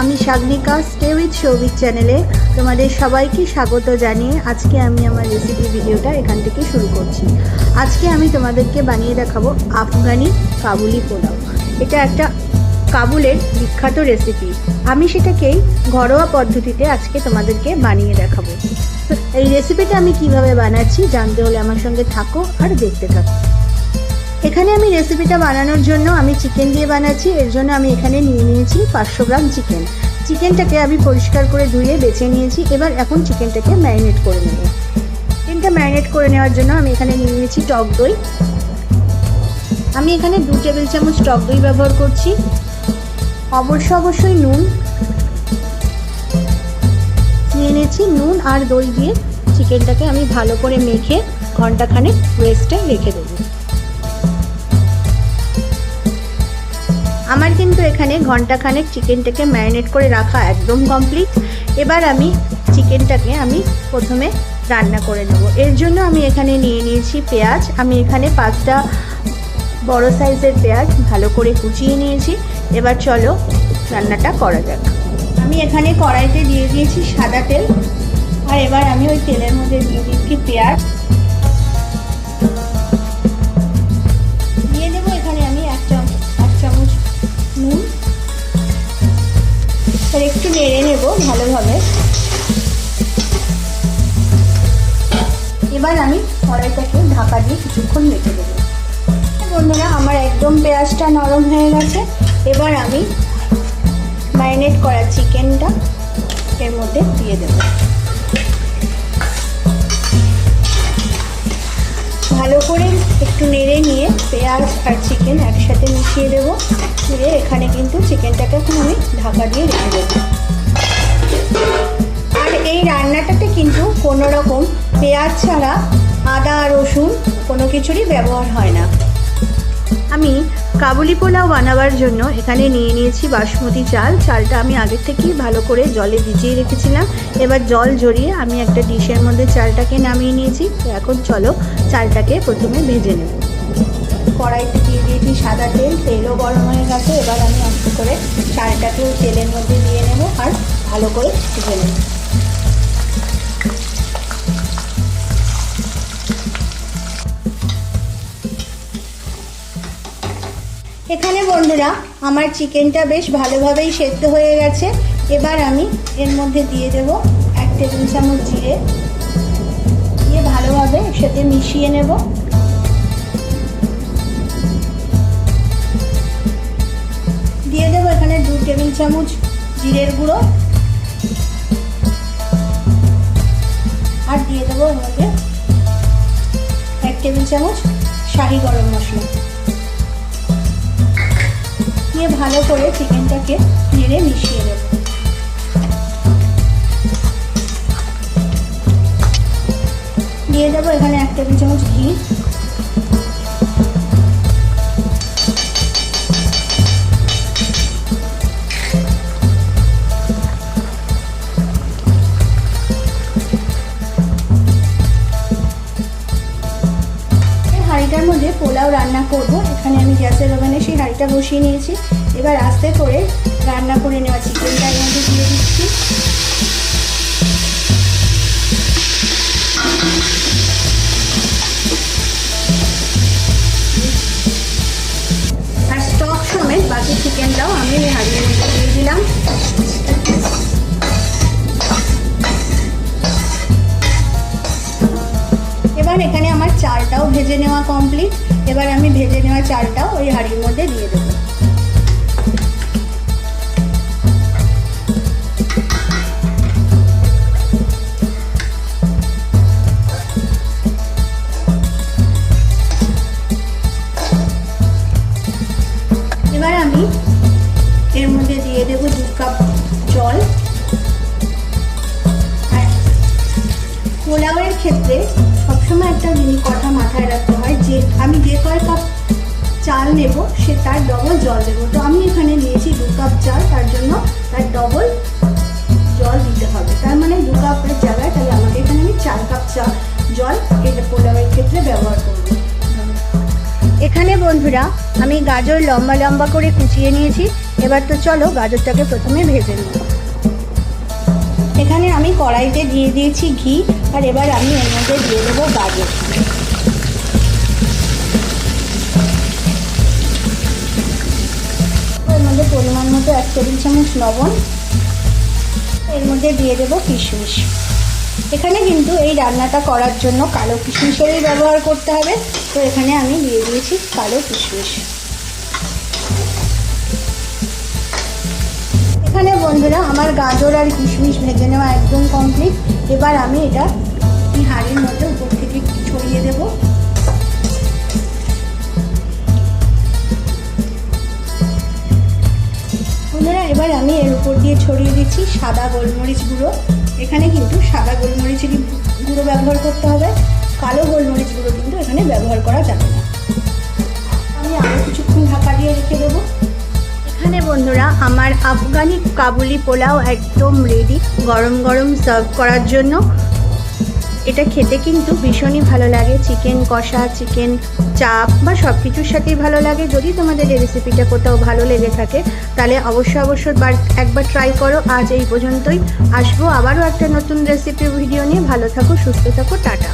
আমি সাগনিকা stay with Souvik চ্যানেলে তোমাদের সবাইকে স্বাগত জানিয়ে আজকে আমি আমার রেসিপি ভিডিওটা এখান থেকে শুরু করছি। আজকে আমি তোমাদেরকে বানিয়ে দেখাবো আফগানি কাবুলি পোলাও। এটা একটা কাবুলের বিখ্যাত রেসিপি আমি সেটাকেই ঘরোয়া পদ্ধতিতে আজকে তোমাদেরকে বানিয়ে দেখাবো। এই রেসিপিটা আমি কীভাবে বানাচ্ছি জানতে হলে আমার সঙ্গে থাকো আর দেখতে থাকো। এখানে আমি রেসিপিটা বানানোর জন্য আমি চিকেন দিয়ে বানাচ্ছি। এর জন্য আমি এখানে নিয়ে নিয়েছি পাঁচশো গ্রাম চিকেন চিকেনটাকে আমি পরিষ্কার করে ধুয়ে বেছে নিয়েছি। এবার এখন চিকেনটাকে ম্যারিনেট করে নেব। চিকেনটা ম্যারিনেট করে নেওয়ার জন্য আমি এখানে নিয়ে নিয়েছি টক দই। আমি এখানে দু টেবিল চামচ টক দই ব্যবহার করছি। অবশ্য অবশ্যই নুন। নিয়ে নিয়েছি নুন আর দই দিয়ে চিকেনটাকে আমি ভালো করে মেখে ঘন্টাখানেক রেস্টে রেখে দেবো। এখানে ঘন্টাখানেক চিকেনটাকে ম্যারিনেট করে রাখা একদম কমপ্লিট এবার আমি চিকেনটাকে আমি প্রথমে রান্না করে নেব। এর জন্য আমি এখানে নিয়ে নিয়েছি পেঁয়াজ। আমি এখানে পাঁচটা বড় সাইজের পেঁয়াজ ভালো করে কুচিয়ে নিয়েছি। এবার চলো রান্নাটা করা যাক। আমি এখানে কড়াইতে দিয়ে দিয়েছি সাদা তেল। আর এবার আমি ওই তেলের মধ্যে দিয়ে দিচ্ছি পেঁয়াজ। আর একটু নেড়ে নেব ভালোভাবে। এবার আমি কড়াইটাকে ঢাকা দিয়ে কিছুক্ষণ রেখে দেবো। বন্ধুরা, আমার একদম পেঁয়াজটা নরম হয়ে গেছে। এবার আমি ম্যারিনেট করা চিকেনটা এর মধ্যে দিয়ে দেব। ভালো করে একটু নেড়ে নিয়ে পেঁয়াজ আর চিকেন একসাথে মিশিয়ে দেবো। দিয়ে এখানে কিন্তু চিকেনটাকে এখন আমি ঢাকা দিয়ে রেখে দেবো। আর এই রান্নাটাতে কিন্তু কোনো রকম পেঁয়াজ ছাড়া আদা, রসুন কোনো কিছুরই ব্যবহার হয় না। আমি কাবুলি পোলাও বানাবার জন্য এখানে নিয়ে নিয়েছি বাসমতি চাল। চালটা আমি আগের থেকেই ভালো করে জলে ভিজিয়ে রেখেছিলাম। এবার জল ঝরিয়ে আমি একটা ডিশের মধ্যে চালটাকে নামিয়ে নিয়েছি। এখন চলো চালটাকে প্রথমে ভেজে নেব। কড়াইতে দিয়ে দিয়েছি সাদা তেল, তেলও গরম হয়ে গেছে। এবার আমি আস্তে করে চালটাকে ওই তেলের মধ্যে দিয়ে নেব আর ভালো করে ভেজে নেব। এখানে বন্ধুরা, আমার চিকেনটা বেশ ভালোভাবেই সেদ্ধ হয়ে গেছে। এবার আমি এর মধ্যে দিয়ে দেব এক টেবিল চামচ জিরে। দিয়ে ভালোভাবে একসাথে মিশিয়ে নেব। টেবিল চামচ, জিরের গুঁড়ো। আর দিয়ে দেবো মধ্যে এক টেবিল চামচ শাহি গরম মশলা। দিয়ে ভালো করে চিকেনটাকে নেড়ে মিশিয়ে দেব দিয়ে দেবো এখানে এক টেবিল চামচ ঘি। রান্না করব। এখানে আমি গ্যাসের ওভেনে সেই হাঁড়িটা বসিয়ে নিয়েছি। এবার আস্তে করে রান্না করে নেওয়া চিকেনটা এর মধ্যে দিয়ে দিচ্ছি। আর স্টক সমেত বাকি চিকেনটাও আমি হাঁড়ির দিয়ে দিলাম। এবার এখানে আমার চালটাও ভেজে নেওয়া কমপ্লিট এবার আমি ভেজে নেওয়া চালটাও ওই হাঁড়ির মধ্যে দিয়ে দেবো। এবার আমি এর মধ্যে দিয়ে দেবো দু কাপ জল। পোলাওয়ের ক্ষেত্রে সবসময় একটা কথা মাথায় রাখতে হয় যে আমি যে কয় কাপ চাল নেব, সে তার ডবল জল দেবো। তো আমি এখানে নিয়েছি দু কাপ চাল, তার জন্য তার ডবল জল দিতে হবে। তার মানে দু কাপের জায়গায় তাহলে আমাকে এখানে আমি চার কাপ চা, জল এটা পোলাওয়ের ক্ষেত্রে ব্যবহার করব। এখানে বন্ধুরা, আমি গাজর লম্বা লম্বা করে কুচিয়ে নিয়েছি। এবার তো চলো গাজরটাকে প্রথমে ভেজে নেব এখানে আমি কড়াইতে দিয়ে দিয়েছি ঘি, আর এবার আমি এর মধ্যে দিয়ে দেবো গাজর। এর মধ্যে পরিমাণ মতো এক টেবিল চামচ লবণ, এর মধ্যে দিয়ে দেবো কিশমিশ। এখানে কিন্তু এই রান্নাটা করার জন্য কালো কিশমিশেরই ব্যবহার করতে হবে, তো এখানে আমি দিয়ে দিয়েছি কালো কিশমিশ। এখানে বন্ধুরা আমার গাজর আর কিশমিশ ভেজে নেওয়া একদম কমপ্লিট এবার আমি এটা হাঁড়ির মধ্যে উপর থেকে ছড়িয়ে দেবো। বন্ধুরা, এবার আমি এর উপর দিয়ে ছড়িয়ে দিচ্ছি সাদা গোলমরিচ গুঁড়ো। এখানে কিন্তু সাদা গোলমরিচেরই গুঁড়ো ব্যবহার করতে হবে। কালো গোলমরিচ গুঁড়ো কিন্তু এখানে ব্যবহার করা যাবে না। আমি আরও কিছুক্ষণ ঢাকা দিয়ে রেখে দেবো। বন্ধুরা, আমার আফগানি কাবুলি পোলাও একদম রেডি গরম গরম সার্ভ করার জন্য। এটা খেতে কিন্তু ভীষণই ভালো লাগে। চিকেন কষা চিকেন চাপ বা সব কিছুর সাথেই ভালো লাগে। যদি তোমাদের এই রেসিপিটা কোথাও ভালো লেগে থাকে, তাহলে অবশ্যই অবশ্যই বার একবার ট্রাই করো। আজ এই পর্যন্তই। আসব আবারও একটা নতুন রেসিপি ভিডিও নিয়ে। ভালো থাকো, সুস্থ থাকো, টাটা।